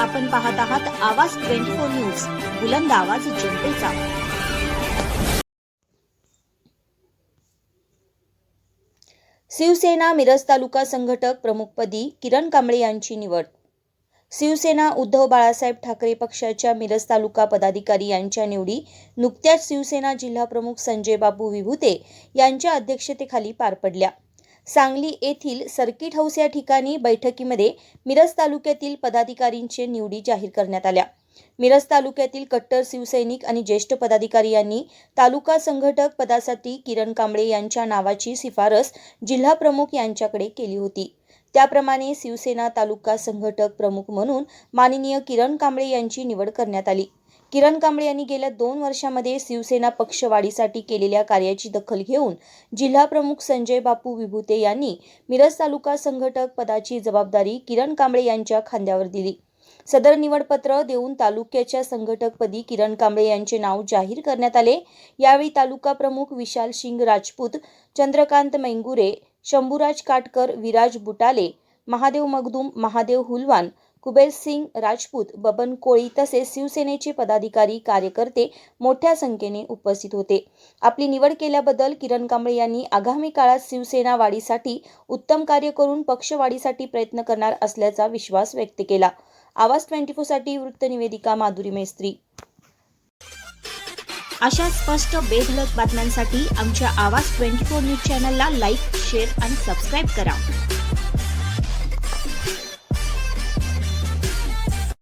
आपण पाहत आहात आवाज ट्वेंटी फोर न्यूज बुलंद आवाज जनतेचा. शिवसेना मिरज तालुका संघटक प्रमुखपदी किरण कांबळे यांची निवड. शिवसेना उद्धव बाळासाहेब ठाकरे पक्षाच्या मिरज तालुका पदाधिकारी यांच्या निवडी नुकत्याच शिवसेना जिल्हाप्रमुख संजय बाबू विभुते यांच्या अध्यक्षतेखाली पार पडल्या. सांगली येथील सर्किट हाऊस या ठिकाणी बैठकीमध्ये मिरज तालुक्यातील पदाधिकारींचे निवडी जाहीर करण्यात आल्या. मिरज तालुक्यातील कट्टर शिवसैनिक आणि ज्येष्ठ पदाधिकारी यांनी तालुका संघटक पदासाठी किरण कांबळे यांच्या नावाची शिफारस जिल्हाप्रमुख यांच्याकडे केली होती. त्याप्रमाणे शिवसेना तालुका संघटक प्रमुख म्हणून माननीय किरण कांबळे यांची निवड करण्यात आली. किरण कांबळे यांनी गेल्या दोन वर्षामध्ये शिवसेना पक्षवाढीसाठी केलेल्या कार्याची दखल घेऊन जिल्हाप्रमुख संजय बापू विभुते यांनी मिरज तालुका संघटक पदाची जबाबदारी किरण कांबळे यांच्या खांद्यावर दिली. सदर निवडपत्र देऊन तालुक्याच्या संघटकपदी किरण कांबळे यांचे नाव जाहीर करण्यात आले. यावेळी तालुका प्रमुख विशाल सिंग राजपूत चंद्रकांत मेंगुरे शंभूराज काटकर विराज बुटाले महादेव मगदूम महादेव हुलवान कुबेर सिंग राजपूत बबन कोळी तसेच शिवसेनेचे पदाधिकारी कार्यकर्ते मोठ्या संख्येने उपस्थित होते. आपली निवड केल्याबद्दल किरण कांबळे यांनी आगामी काळात शिवसेना वाढीसाठी उत्तम कार्य करून पक्षवाढीसाठी प्रयत्न करणार असल्याचा विश्वास व्यक्त केला. आवाज ट्वेंटी साठी वृत्तनिवेदिका माधुरी मेस्त्री. अशा स्पष्ट बेधलक बातम्यांसाठी आमच्या आवाज ट्वेंटी फोर न्यूज चॅनलला लाईक शेअर आणि सबस्क्राईब करा.